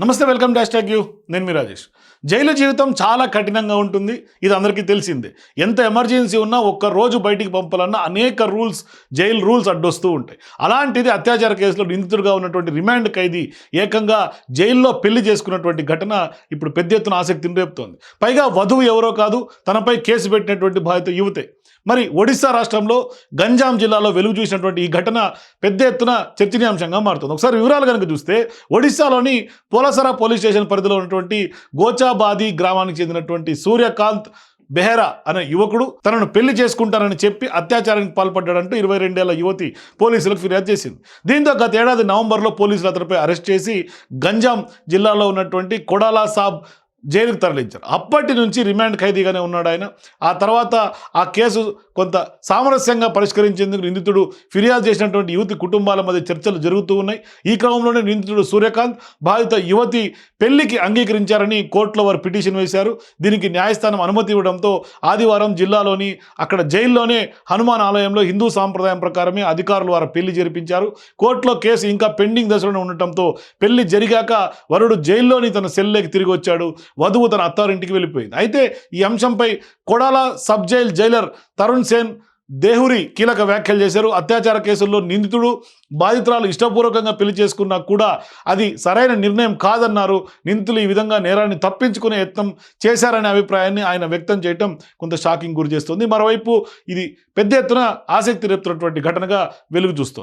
నమస్తే welcome dash tag you. నేను మీ Rajesh. Jail జీవితం చాలా కఠినంగా ఉంటుంది. ఇది అందరికీ తెలిసిందే. ఎంత ఎమర్జెన్సీ ఉన్నా ఒక్క రోజు బయటికి పంపాలన్నా అనేక రూల్స్ జైలు రూల్స్ అడ్డొస్తూ ఉంటాయి. అలాంటిది అత్యాచార కేసులో నిందితుడిగా ఉన్నటువంటి రిమాండ్ ఖైదీ ఏకంగా జైల్లో పెళ్ళి చేసుకున్నటువంటి ఘటన ఇప్పుడు పెద్ద ఎత్తున ఆసక్తిని రేపుతోంది పైగా వధువు ఎవరో కాదు తనపై కేసు పెట్టినటువంటి బాధిత యువతే. మరి ఒడిశా రాష్ట్రంలో గంజాం జిల్లాలో వెలుగు చూసినటువంటి ఈ ఘటన పెద్ద ఎత్తున చర్చనీయాంశంగా మారుతుంది. ఒకసారి వివరాలు కనుక చూస్తే ఒడిశాలోని పోలసరా పోలీస్ స్టేషన్ పరిధిలో ఉన్నటువంటి గోచాబాది గ్రామానికి చెందినటువంటి సూర్యకాంత్ బెహరా అనే యువకుడు తనను పెళ్ళి చేసుకుంటానని చెప్పి అత్యాచారానికి పాల్పడ్డాడంటూ ఇరవై రెండేళ్ళ యువతి పోలీసులకు ఫిర్యాదు చేసింది. దీంతో గత ఏడాది నవంబర్లో పోలీసులు అతనిపై అరెస్ట్ చేసి గంజాం జిల్లాలో ఉన్నటువంటి కొడాలా సాబ్ జైలుకు తరలించారు. అప్పటి నుంచి రిమాండ్ ఖైదీగానే ఉన్నాడు ఆయన. ఆ తర్వాత ఆ కేసు కొంత సామరస్యంగా పరిష్కరించేందుకు నిందితుడు ఫిర్యాదు చేసినటువంటి యువతి కుటుంబాల మధ్య చర్చలు జరుగుతూ ఉన్నాయి. ఈ క్రమంలోనే నిందితుడు సూర్యకాంత్ బాధిత యువతి పెళ్ళికి అంగీకరించారని కోర్టులో వారు పిటిషన్ వేశారు. దీనికి న్యాయస్థానం అనుమతి ఇవ్వడంతో ఆదివారం జిల్లాలోని అక్కడ జైల్లోనే హనుమాన్ ఆలయంలో హిందూ సాంప్రదాయం ప్రకారమే అధికారులు వారు పెళ్ళి జరిపించారు. కోర్టులో కేసు ఇంకా పెండింగ్ దశలోనే ఉండటంతో పెళ్ళి జరిగాక వరుడు జైల్లోని తన సెల్లోకి తిరిగి వచ్చాడు. వధువు తన అత్తారింటికి వెళ్ళిపోయింది. అయితే ఈ అంశంపై Kodala sub jail jailer Tarun Sen Dehuri కీలక వ్యాఖ్యలు చేశారు. అత్యాచార కేసుల్లో నిందితుడు బాధితురాలు ఇష్టపూర్వకంగా పెళ్ళి చేసుకున్నా కూడా అది సరైన నిర్ణయం కాదన్నారు. నిందితులు ఈ విధంగా నేరాన్ని తప్పించుకునే యత్నం చేశారనే అభిప్రాయాన్ని ఆయన వ్యక్తం చేయటం కొంత షాకింగ్ గురి చేస్తుంది. మరోవైపు ఇది పెద్ద ఎత్తున ఆసక్తి రేపుతున్నటువంటి ఘటనగా వెలుగు చూస్తోంది